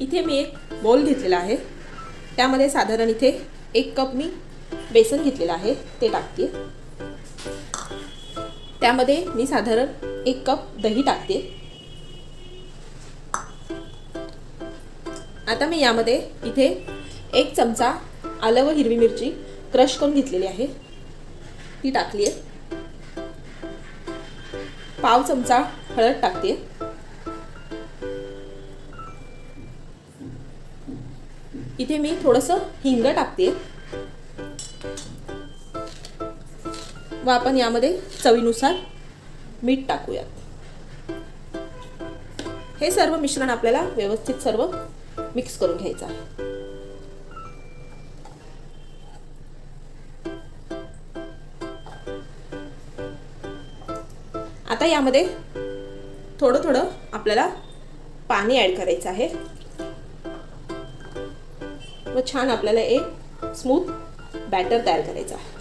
इथे मी एक बोल घेतलेला आहे. त्यामध्ये साधारण इथे एक कप मी बेसन घेतलेलं आहे ते टाकते त्यामध्ये मी साधारण एक कप दही टाकते आता मी यामध्ये इथे एक चमचा आलं व हिरवी मिरची क्रश करून घेतलेली आहे. ती टाकली आहे पाव चमचा हळद टाकते इथे मी थोडंसं हिंग टाकते. व आपण यामध्ये चवीनुसार मीठ टाकूयात. हे सर्व मिश्रण आपल्याला व्यवस्थित सर्व मिक्स करून घ्यायचं आहे. आता यामध्ये थोडं थोडं आपल्याला पाणी ॲड करायचं आहे. छान आपल्याला एक स्मूथ बॅटर तयार करायचं आहे.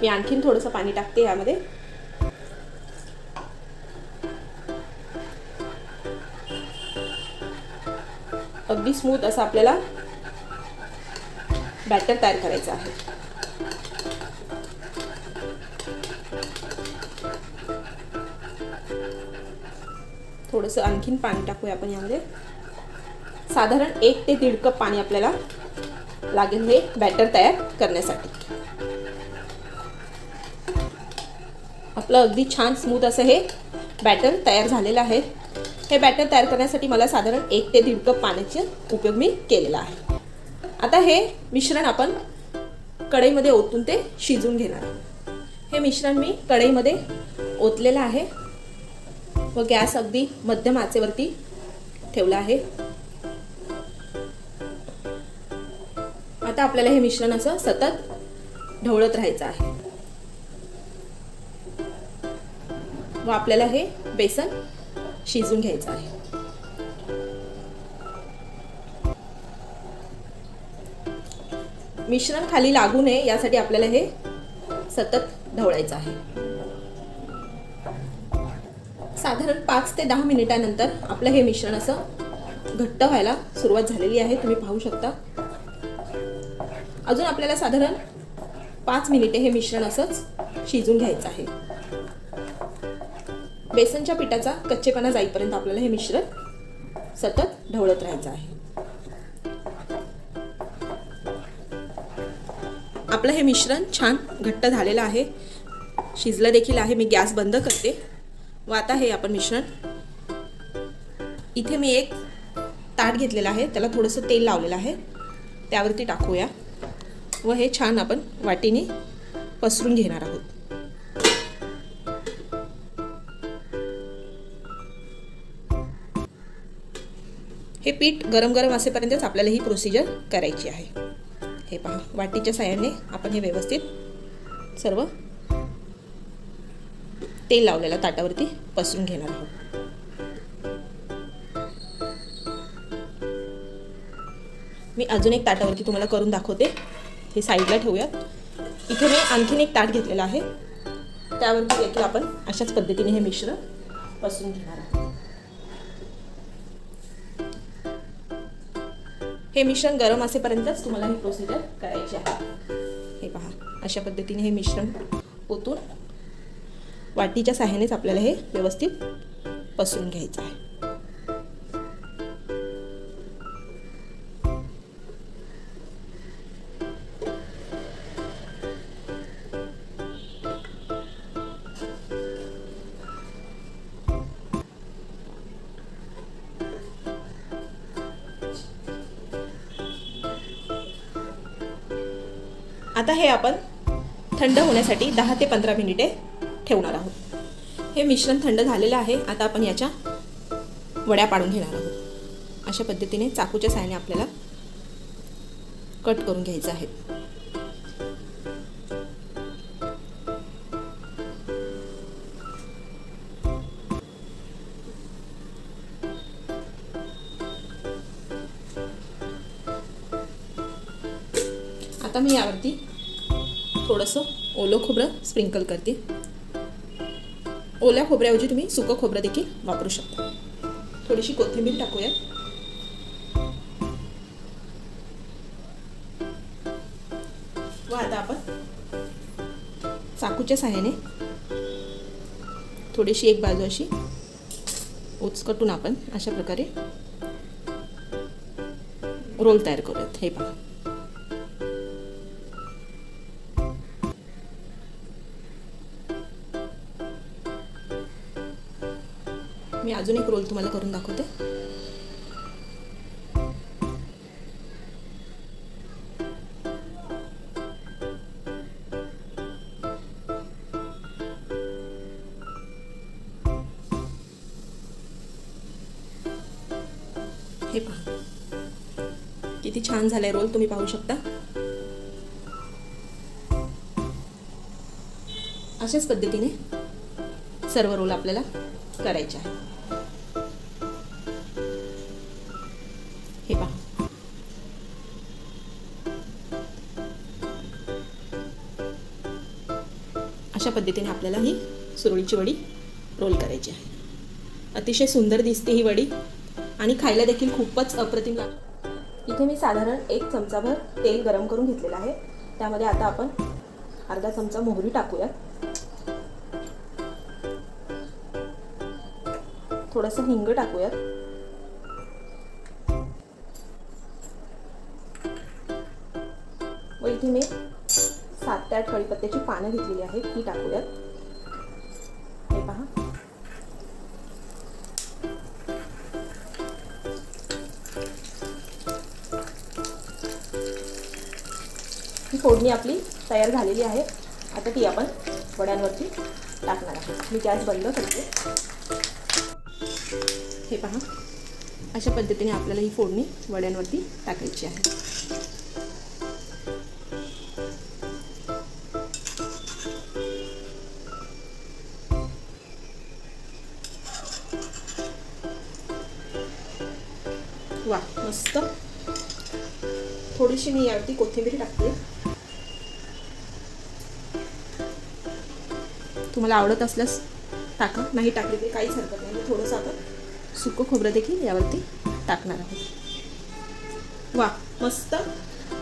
मी आणखीन थोडंसं पाणी टाकते यामध्ये. अगदी स्मूथ असं आपल्याला बॅटर तयार करायचं आहे. थोडंसं आणखीन पाणी टाकूया आपण यामध्ये. साधारण एक ते दीड कप पाणी आपल्याला लागेल हे बॅटर तयार करण्यासाठी. आपलं अगदी छान स्मूथ असं हे बॅटर तयार झालेलं आहे. हे बॅटर तयार करण्यासाठी मला साधारण एक ते दीड कप पाण्याचे उपयोग मी केलेला आहे. आता हे मिश्रण आपण कढईमध्ये ओतून ते शिजून घेणार आहोत. हे मिश्रण मी कढईमध्ये ओतलेलं आहे. व गॅस अगदी मध्यम आचेवरती ठेवला आहे. आता आपल्याला हे मिश्रण असं सतत ढवळत राहायचं आहे. व आपल्याला हे बेसन शिजून घ्यायचं आहे. मिश्रण खाली लागू नये यासाठी आपल्याला हे सतत ढवळायचं आहे. साधारण पाच ते दहा मिनिटानंतर आपलं हे मिश्रण असं घट्ट व्हायला सुरुवात झालेली आहे. तुम्ही पाहू शकता. अजून आपल्याला साधारण पाच मिनिटे हे मिश्रण असंच शिजून घ्यायचं आहे. बेसनच्या पिठाचा कच्चेपणा जाईपर्यंत आपल्याला हे मिश्रण सतत ढवळत राहायचं आहे. आपलं हे मिश्रण छान घट्ट झालेलं आहे. शिजलं देखील आहे. मी गॅस बंद करते. व आता हे आपण मिश्रण. इथे मी एक ताट घेतलेलं आहे त्याला थोडंसं तेल लावलेलं आहे. त्यावरती टाकूया. व हे छान आपण वाटीने पसरून घेणार आहोत. हे पीठ गरम गरम असेपर्यंतच आपल्याला ही प्रोसिजर करायची आहे. हे पहा वाटीच्या साह्याने आपण हे व्यवस्थित सर्व तेल लावलेल्या ताटावरती पसरून घेणार आहोत. मी अजून एक ताटावरती तुम्हाला करून दाखवते. हे साईडला ठेवूयात. इथे मी आणखीन एक ताट घेतलेलं आहे. त्यावरती देखील आपण अशाच पद्धतीने हे मिश्रण पसरून घेणार आहोत. हे मिश्रण गरम असेपर्यंतच तुम्हाला ही प्रोसिजर करायची आहे. हे पहा अशा पद्धतीने हे मिश्रण ओतून वाटीच्या साह्यानेच आपल्याला हे व्यवस्थित पसरून घ्यायचं आहे. आता हे आपण थंड होण्यासाठी दहा ते पंधरा मिनिटे ठेवणार आहोत. हे मिश्रण थंड झालेलं आहे आता आपण याच्या वड्या पाडून घेणार आहोत. अशा पद्धतीने चाकूच्या साहाय्याने आपल्याला कट करून घ्यायचं आहे. आता मी यावरती थोडंसं ओलं खोबरं स्प्रिंकल करते. ओल्या खोबऱ्याऐवजी तुम्ही सुकं खोबरं देखील वापरू शकता. थोडीशी कोथिंबीर टाकूया. व आता आपण चाकूच्या सहाय्याने थोडीशी एक बाजू अशी उचकटून आपण अशा प्रकारे रोल तयार करूयात. हे पहा. मी अजून एक रोल तुम्हाला करून दाखवते. हे पहा. किती छान झालाय रोल तुम्ही पाहू शकता. अशाच पद्धतीने सर्व रोल आपल्याला करायचे आहे अशा पद्धतीने आपल्याला ही सुरळीची वडी रोल करायची आहे. अतिशय सुंदर दिसते ही वडी आणि खायला देखील खूपच अप्रतिम लागते इथे मी साधारण एक चमचाभर तेल गरम करून घेतलेलं आहे. त्यामध्ये आता आपण अर्धा चमचा मोहरी टाकूयात. थोडंसं हिंग टाकूयात. व इथे मी त्यात कढीपत्त्याची पानं घेतलेली आहेत ती टाकूयात. हे पहा. ही फोडणी आपली तयार झालेली आहे. आता ती आपण वड्यांवरती टाकणार आहे मी गॅस बंद करते. हे पहा. अशा पद्धतीने आपल्याला ही फोडणी वड्यांवरती टाकायची आहे. थोडीशी मी यावरती कोथिंबीर टाकते तुम्हाला आवडत असल्यास टाका नाही टाकली तरी काहीच हरकत नाही थोडंसं आता सुकं खोबरं देखील यावरती टाकणार आहोत वा मस्त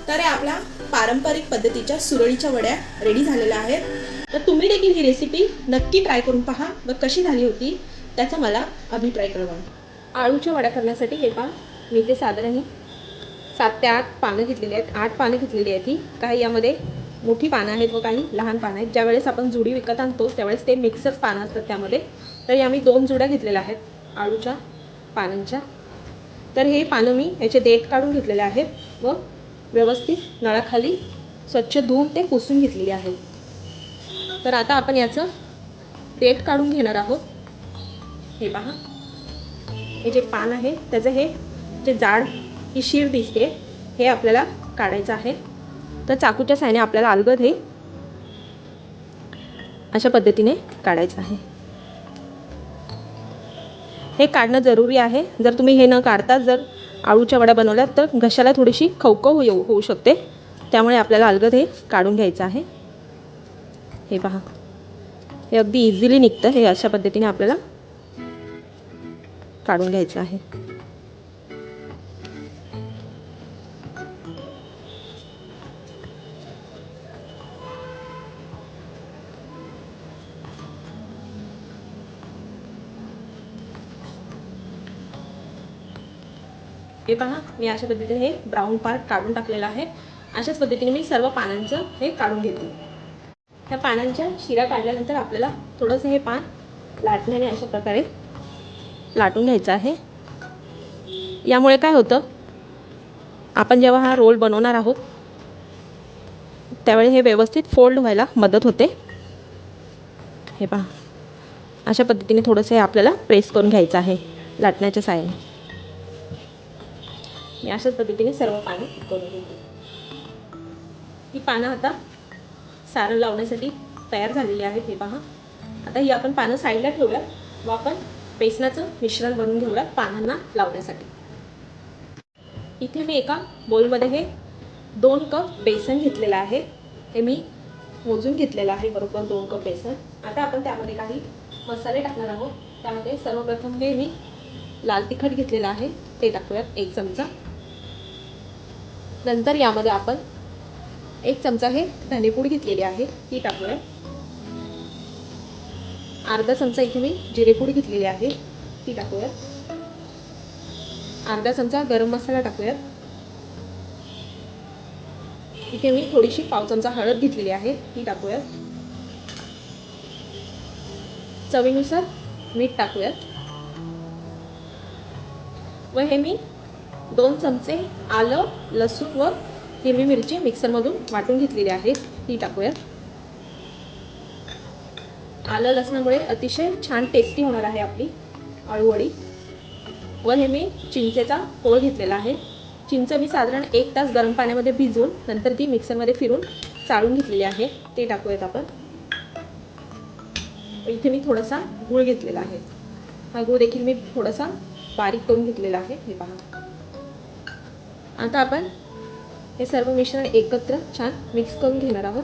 तर आपल्या पारंपरिक पद्धतीच्या सुरळीच्या वड्या रेडी झालेल्या आहेत तर तुम्ही देखील ही रेसिपी नक्की ट्राय करून पहा व कशी झाली होती त्याचा मला अभिप्राय कळवा आळूच्या वड्या करण्यासाठी हे पहा मी ते साधारण सात ते आठ पानं घेतलेली आहेत. आठ पानं घेतलेली आहेत ही. काही यामध्ये मोठी पानं आहेत व काही लहान पानं आहेत. ज्यावेळेस आपण जुडी विकत आणतो त्यावेळेस ते मिक्सर पानं असतात त्यामध्ये. तर या आम्ही दोन जुड्या घेतलेल्या आहेत आळूच्या पानांच्या. तर हे पानं मी याचे देठ काढून घेतलेले आहेत व व्यवस्थित नळाखाली स्वच्छ धुवून ते पुसून घेतलेले आहेत तर आता आपण याचं देठ काढून घेणार आहोत. हे पहा. हे जे पान आहे त्याचं हे जे जाड ही शीर दिसते. हे आपल्याला काढायचं आहे. तर चाकूच्या साहाय्याने आपल्याला अलगद हे अशा पद्धतीने काढायचं आहे. हे काढणं जरुरी आहे. जर तुम्ही हे न काढता जर आळूच्या वड्या बनवल्या तर घशाला थोडीशी खवखव येऊ होऊ शकते. त्यामुळे आपल्याला अलगद हे काढून घ्यायचं आहे. हे पहा. हे अगदी इझिली निघतं. हे अशा पद्धतीने आपल्याला काढून घ्यायचं आहे. हे पहा मी अशा पद्धतीने हे ब्राऊन पार्ट काढून टाकलेला आहे. अशाच पद्धतीने मी सर्व पानांचं हे काढून घेते. ह्या पानांच्या शिरा काढल्यानंतर आपल्याला थोडंसं हे पान लाटण्याने अशा प्रकारे लाटून घ्यायचं आहे. यामुळे काय होतं आपण जेव्हा हा रोल बनवणार आहोत त्यावेळी हे व्यवस्थित फोल्ड व्हायला मदत होते. हे पहा अशा पद्धतीने थोडंसं हे आपल्याला प्रेस करून घ्यायचं आहे लाटण्याच्या साहाय्याने. मी अशाच पद्धतीने सर्व पानं करून घेते. ही पानं आता सारण लावण्यासाठी तयार झालेली आहेत हे पहा. आता ही आपण पानं साईडला ठेवूया व आपण बेसनाचं मिश्रण बनवून घेऊया पानांना लावण्यासाठी. इथे मी एका बोलमध्ये हे दोन कप बेसन घेतलेलं आहे. हे मी मोजून घेतलेलं आहे बरोबर दोन कप बेसन. आता आपण त्यामध्ये काही मसाले टाकणार आहोत. त्यामध्ये सर्वप्रथम हे मी लाल तिखट घेतलेलं आहे. ते टाकूयात एक चमचा. नंतर यामध्ये आपण एक चमचा हे धनेपूड घेतलेली आहे ती टाकूया. अर्धा चमचा इथे मी जिरेपूड घेतलेली आहे ती टाकूया. अर्धा चमचा गरम मसाला टाकूयात इथे मी थोडीशी पाव चमचा हळद घेतलेली आहे ती टाकूयात चवीनुसार मीठ टाकूयात व हे मी दोन चमचे आलं लसूण व हिरवी मिरची मिक्सरमधून वाटून घेतलेली आहे. ती टाकूयात आलं लसणामुळे अतिशय छान टेस्टी होणार आहे आपली आळूवडी व हे मी चिंचेचा पोळ घेतलेला आहे. चिंच मी साधारण एक तास गरम पाण्यामध्ये भिजवून नंतर ती मिक्सरमध्ये फिरून चाळून घेतलेली आहे. ते टाकूयात आपण. इथे मी थोडासा गूळ घेतलेला आहे. हा गूळ देखील मी थोडासा बारीक करून घेतलेला आहे. हे पहा. आता आपण हे सर्व मिश्रण एकत्र छान मिक्स करून घेणार आहोत.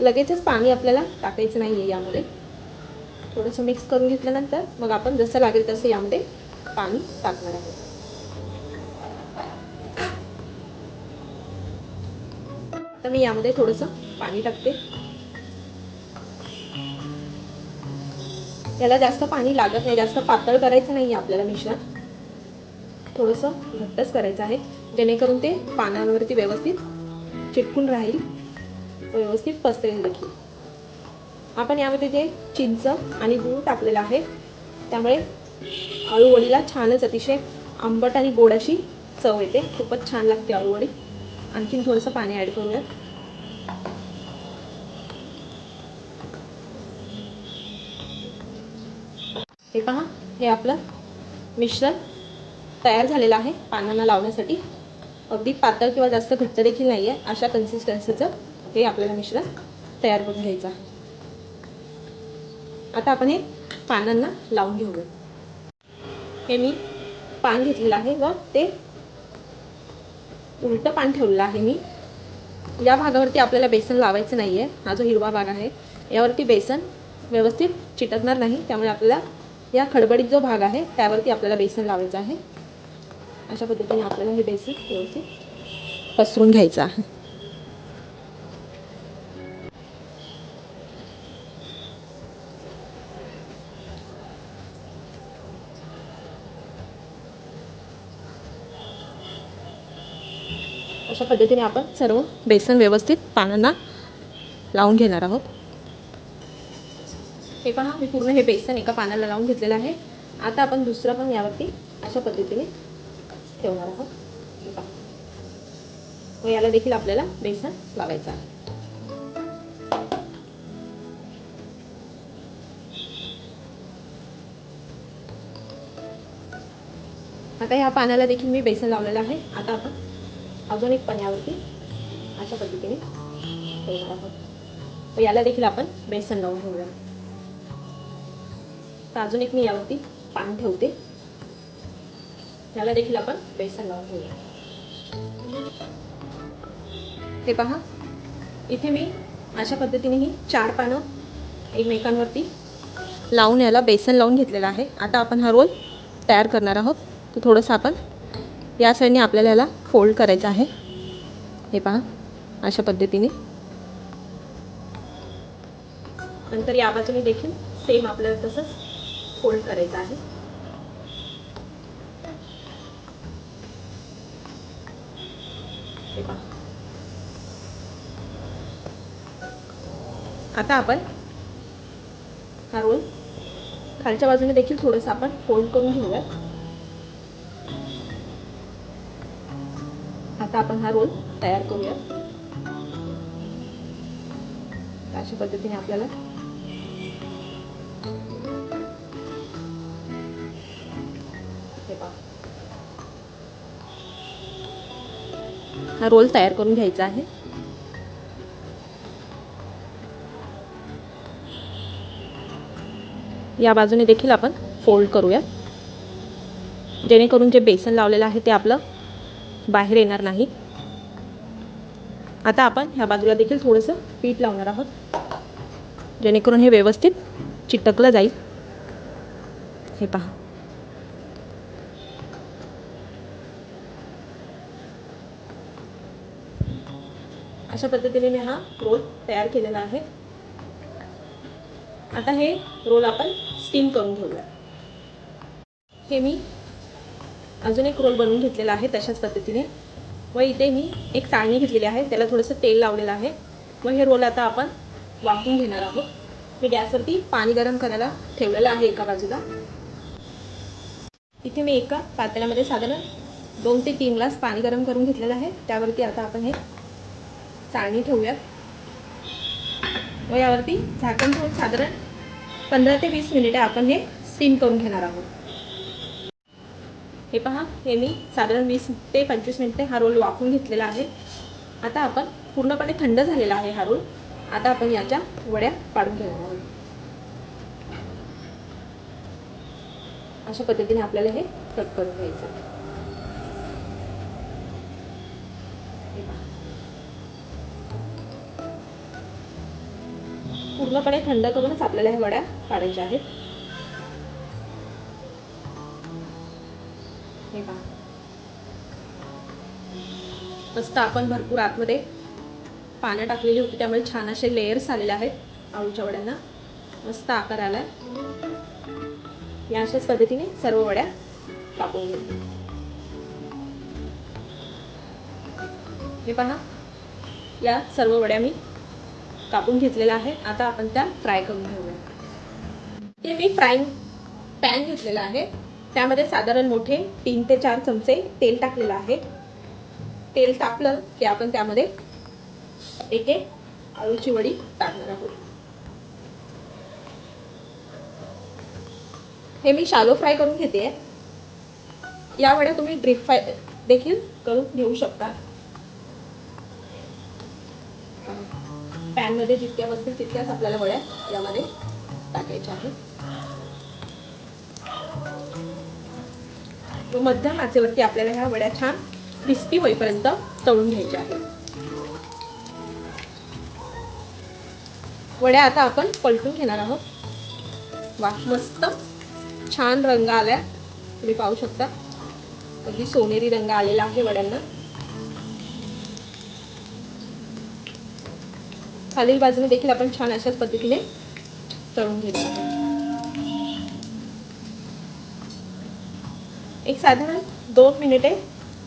लगेचच पाणी आपल्याला टाकायचं नाही आहे यामध्ये. थोडंसं मिक्स करून घेतल्यानंतर मग आपण जसं लागेल तसं यामध्ये पाणी टाकणार आहोत. तर मी यामध्ये थोडंसं पाणी टाकते. याला जास्त पाणी लागत नाही जास्त पातळ करायचं नाही आपल्याला मिश्रण. थोडंसं घट्टच करायचं आहे. जेणेकरून ते पानांवरती व्यवस्थित चिटकून राहील. व्यवस्थित पसरेल देखील. आपण यामध्ये जे चिंच आणि गूळ टाकलेलं आहे त्यामुळे आळूवडीला छानच अतिशय आंबट आणि गोड अशी चव येते. खूपच छान लागते आळूवडी आणखीन थोडंसं पाणी ॲड करूया हे पहा हे आपलं मिश्रण तयार झालेलं आहे पानांना लावण्यासाठी. अगदी पातळ किंवा जास्त घट्ट देखील नाही आहे अशा कन्सिस्टन्सीचं हे आपल्याला मिश्रण तयार करून घ्यायचं आता आपण हे पानांना लावून घेऊया. हे मी पान घेतलेलं आहे व ते उलटं पान ठेवलेलं आहे मी. या भागावरती आपल्याला बेसन लावायचं नाही आहे हा जो हिरवा भाग आहे यावरती बेसन व्यवस्थित चिटकणार नाही. त्यामुळे आपल्याला या खडबडीत जो भाग आहे त्यावरती आपल्याला बेसन लावायचं आहे. अशा पद्धतीने आपल्याला हे बेसिक व्यवस्थित पसरून घ्यायचं आहे. अशा पद्धतीने आपण सर्व बेसन व्यवस्थित पानांना लावून घेणार आहोत. हे पहा मी पूर्ण हे बेसन एका पानाला लावून घेतलेलं आहे. आता आपण दुसरं पण यावरती अशा पद्धतीने ठेवणार आहोत. मग याला देखील आपल्याला बेसन लावायचं आहे. आता ह्या पाण्याला देखील मी बेसन लावलेलं आहे. आता आपण अजून एक पाण्यावरती अशा पद्धतीने ठेवणार आहोत. याला देखील आपण बेसन लावून घेऊया तर अजून एक मी यावरती पान ठेवते. याला देखील आपण बेसन लावून घेऊया. हे पहा इथे मी अशा पद्धतीने ही चार पानं एकमेकांवरती लावून याला बेसन लावून घेतलेलं आहे. आता आपण हा रोल तयार करणार आहोत. तर थोडंसं आपण या साईडने आपल्याला याला फोल्ड करायचं आहे. हे पहा अशा पद्धतीने. नंतर या बाजूने देखील सेम आपल्याला तसंच फोल्ड करायचं आहे. हे आता आपण हा रोल खालच्या बाजूने देखील थोडंसं आपण फोल्ड करून घेऊया आता आपण हा रोल तयार करूया अशा पद्धतीने आपल्याला हा रोल तयार करून घ्यायचा आहे. या बाजूने देखील आपण फोल्ड करूया. जेणेकरून जे बेसन लावलेलं आहे ते आपलं बाहेर येणार नाही. आता आपण ह्या बाजूला देखील थोडंसं पीठ लावणार आहोत. जेणेकरून हे व्यवस्थित चिटकलं जाईल. हे पहा. अशा पद्धतीने मी हा रोल तयार केलेला आहे. आता हे रोल आपण स्टीम करून घेऊया. हे मी अजून एक रोल बनवून घेतलेला आहे तशाच पद्धतीने. व इथे मी एक चाळणी घेतलेली आहे त्याला थोडंसं तेल लावलेलं आहे. व हे रोल आता आपण वाफवून घेणार आहोत. मी गॅसवरती पाणी गरम करायला ठेवलेलं आहे एका बाजूला. इथे मी एका पातेल्यामध्ये साधारण दोन ते तीन ग्लास पाणी गरम करून घेतलेलं आहे. त्यावरती आता आपण हे चाळणी ठेवूयात. व यावरती झाकण ठेवून साधारण पंधरा ते वीस मिनिटे आपण हे स्टीम करून घेणार आहोत. हे पहा हे मी साधारण वीस ते पंचवीस मिनिटे हा रोल वाकून घेतलेला आहे. आता आपण पूर्णपणे थंड झालेला आहे हा रोल आता आपण याच्या वड्या पाडून घेणार आहोत. अशा पद्धतीने आपल्याला हे कट करून घ्यायचं. आहे. हे पहा. पूर्णपणे थंड करूनच आपल्याला ह्या वड्या काढायच्या आहेत. हे पहा. मस्त आपण भरपूर आतमध्ये पानं टाकलेली होती त्यामुळे छान असे लेयर्स आलेले आहेत आळूच्या वड्यांना. मस्त आकार आलाय. या अशाच पद्धतीने सर्व वड्या टाकून घेतो हे पहा. या सर्व वड्या मी कापून घेतलेला आहे. आता आपण त्या फ्राय करून घेऊया. ते मी फ्राईंग पॅन घेतलेला आहे. त्यामध्ये साधारण मोठे तीन ते चार चमचे तेल टाकलेलं आहे. तेल तापलं की आपण त्यामध्ये एक एक आळूची वडी टाकणार आहोत. हे मी शालो फ्राय करून घेते या वड्या तुम्ही ड्रीप फ्राय देखील करून घेऊ शकता. पॅनमध्ये जितक्या बसतील तितक्याच आपल्याला वड्या यामध्ये टाकायच्या आहेत. मध्यम आचेवरती आपल्याला ह्या वड्या छान क्रिस्पी होईपर्यंत तळून घ्यायच्या आहेत. वड्या आता आपण पलटून घेणार आहोत. वा मस्त छान रंग आल्या. तुम्ही पाहू शकता. अगदी सोनेरी रंग आलेला आहे वड्यांना. खालील बाजूने देखील आपण छान अशाच पद्धतीने तळून घेतो एक साधारण दोन मिनिटे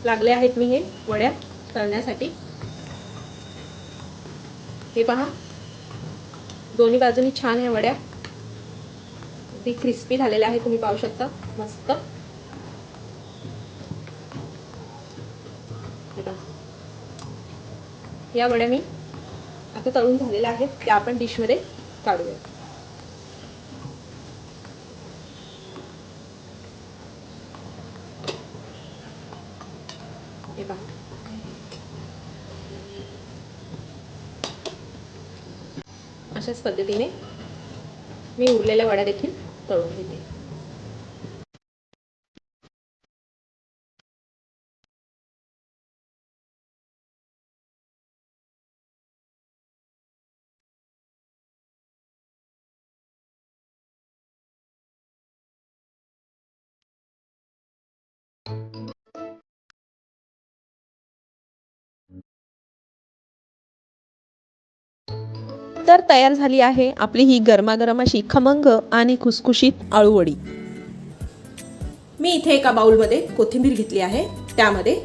लागले आहेत मी हे वड्या तळण्यासाठी. हे पहा. दोन्ही बाजूनी छान आहे वड्या अगदी क्रिस्पी झालेल्या आहेत तुम्ही पाहू शकता. मस्त. या वड्या मी आता तळून झालेल्या आहेत त्या आपण डिशमध्ये काढूया. हे पहा. अशाच पद्धतीने मी उरलेल्या वड्या देखील तळून घेते. तर तयार झाली आहे आपली ही गरमागरम अशी खमंग आणि खुसखुशीत आळूवडी. मी इथे एका बाउलमध्ये कोथिंबीर घेतली आहे. त्यामध्ये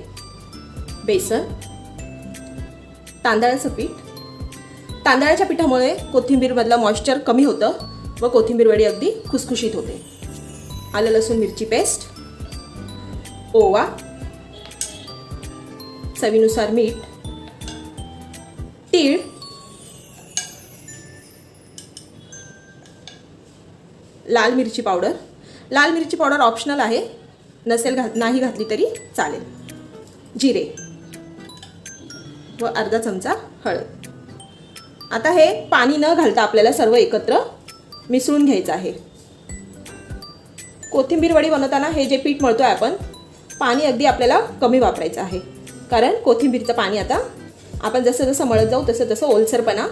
बेसन तांदळाचं पीठ. तांदळाच्या पिठामुळे कोथिंबीरमधलं मॉइश्चर कमी होतं व कोथिंबीर वडी अगदी खुसखुशीत होते. आलं लसूण मिरची पेस्ट ओवा चवीनुसार मीठ तीळ लाल मिरची पावडर. लाल मिरची पावडर ऑप्शनल आहे. नसेल घात नाही घातली तरी चालेल. जिरे. व अर्धा चमचा हळद. आता हे पाणी न घालता आपल्याला सर्व एकत्र मिसळून घ्यायचं आहे. कोथिंबीर वडी बनवताना हे जे पीठ मळतो आहे आपण पाणी अगदी आपल्याला कमी वापरायचं आहे. कारण कोथिंबीरचं पाणी आता आपण जसं जसं मळत जाऊ तसं तसं ओलसरपणा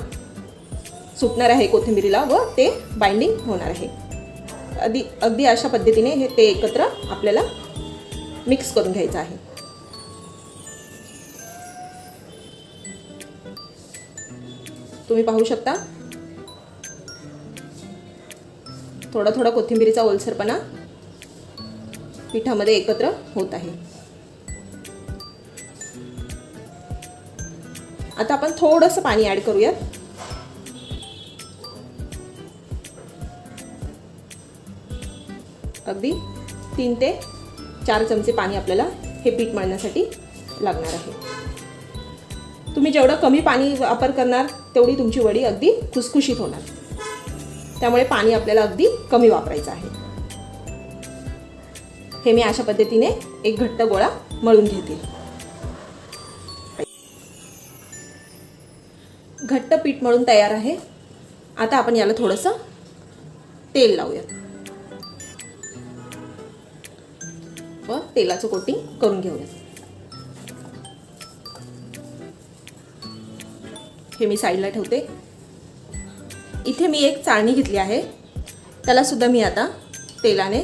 सुटणार आहे कोथिंबीरीला व ते बाइंडिंग होणार आहे. अगदी अगदी अशा पद्धतीने हे ते एकत्र आपल्याला मिक्स करून घ्यायचं आहे. तुम्ही पाहू शकता. थोडा थोडा कोथिंबिरीचा ओलसरपणा पिठामध्ये एकत्र होत आहे. आता आपण थोडंसं पाणी ॲड करूयात. अगदी तीन ते चार चमचे पाणी आपल्याला हे पीठ मळण्यासाठी लागणार आहे. तुम्ही जेवढं कमी पाणी वापर करणार तेवढी तुमची वडी अगदी खुसखुशीत होणार. त्यामुळे पाणी आपल्याला अगदी कमी वापरायचं आहे. हे मी अशा पद्धतीने एक घट्ट गोळा मळून घेते. घट्ट पीठ मळून तयार आहे. आता आपण याला थोडंसं तेल लावूयात. तेलाचं कोटिंग करून घेऊया. हे मी साईडला ठेवते. इथे मी एक चाळणी घेतली आहे. त्याला सुद्धा मी आता तेलाने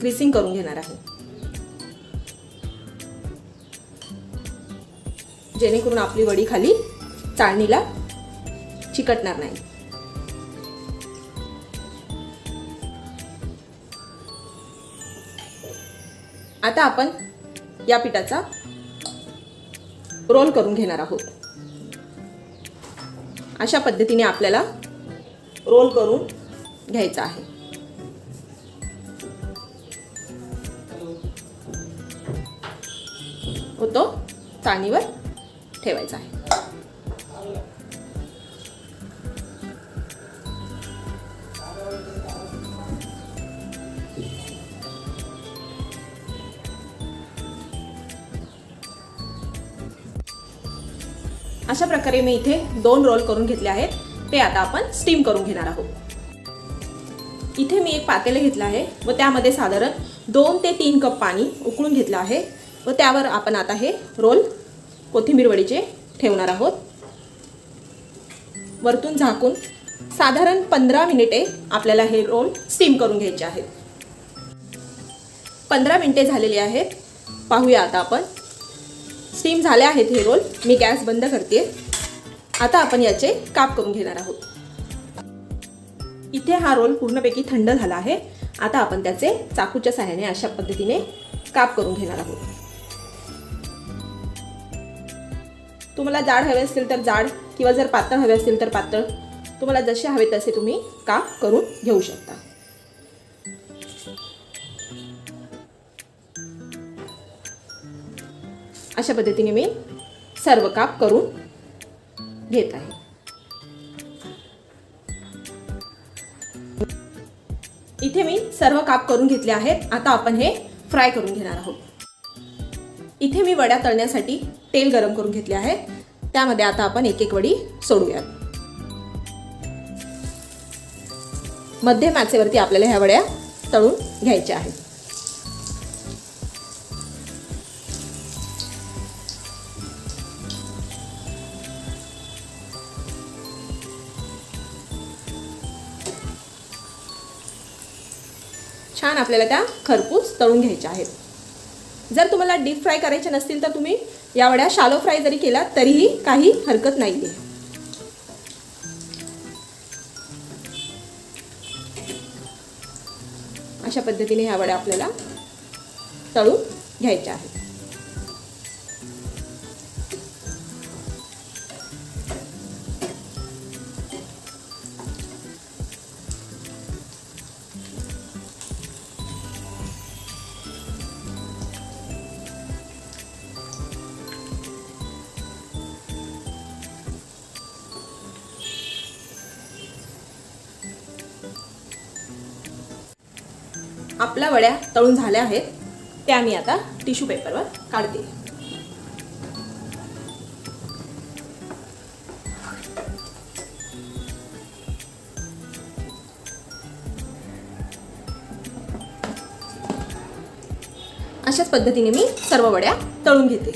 ग्रीसिंग करून घेणार आहे. जेणेकरून आपली वडी खाली चाळणीला चिकटणार नाही. आता आपण या पिठाचा रोल करून घेणार आहोत. अशा पद्धतीने आपल्याला रोल करून घ्यायचा आहे. व तो चाळणीवर ठेवायचा आहे. अशा प्रकारे मी इथे दोन रोल करून घेतले आहेत. ते आता आपण स्टीम करून घेणार आहोत. इथे मी एक पातेलं घेतलं आहे. व त्यामध्ये साधारण दोन ते तीन कप पाणी उकळून घेतलं आहे. व त्यावर आपण आता हे रोल कोथिंबीर वडीचे ठेवणार आहोत. वरतून झाकून साधारण पंधरा मिनिटे आपल्याला हे रोल स्टीम करून घ्यायचे आहेत. पंधरा मिनिटे झालेली आहेत. पाहूया आता आपण स्टीम झाले आहेत हे रोल मी गॅस बंद करते. आता आपण याचे काप करून घेणार आहोत. इथे हा रोल पूर्णपैकी थंड झाला आहे. आता आपण त्याचे चाकूच्या सहाय्याने अशा पद्धतीने काप करून घेणार आहोत. तुम्हाला जाड हवे असतील तर जाड किंवा जर पातळ हवे असतील तर पातळ. तुम्हाला जसे हवे तसे तुम्ही काप करून घेऊ शकता. अशा पद्धतीने मी सर्व काप करून घेत आहे. इथे मी सर्व काप करून घेतले आहेत. आता आपण हे फ्राय करून घेणार आहोत. इथे मी वड्या तळण्यासाठी तेल गरम करून घेतले आहे. त्यामध्ये आता आपण एक एक वडी सोडूयात. मध्यम आचेवरती आपल्याला ह्या वड्या तळून घ्यायच्या आहेत. छान आपल्याला त्या खरपूस तळून घ्यायच्या आहेत. जर तुम्हाला डीप फ्राय करायचे नसतील तर तुम्ही या वड्या शालो फ्राय जरी केला तरीही काही हरकत नाही आहे अशा पद्धतीने ह्या वड्या आपल्याला तळून घ्यायच्या आहेत. आपल्या वड्या तळून झाल्या आहेत. त्या मी आता टिश्यू पेपरवर काढते. अशाच पद्धतीने मी सर्व वड्या तळून घेते.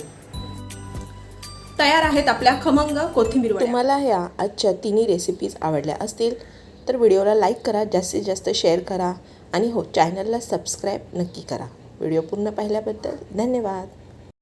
तयार आहेत आपल्या खमंग कोथिंबीर तुम्हाला ह्या आजच्या तिन्ही रेसिपीज आवडल्या असतील तर व्हिडिओला लाईक करा जास्तीत जास्त शेअर करा. आणि हो चॅनलला सबस्क्राईब नक्की करा. व्हिडिओ पूर्ण पाहिल्याबद्दल धन्यवाद.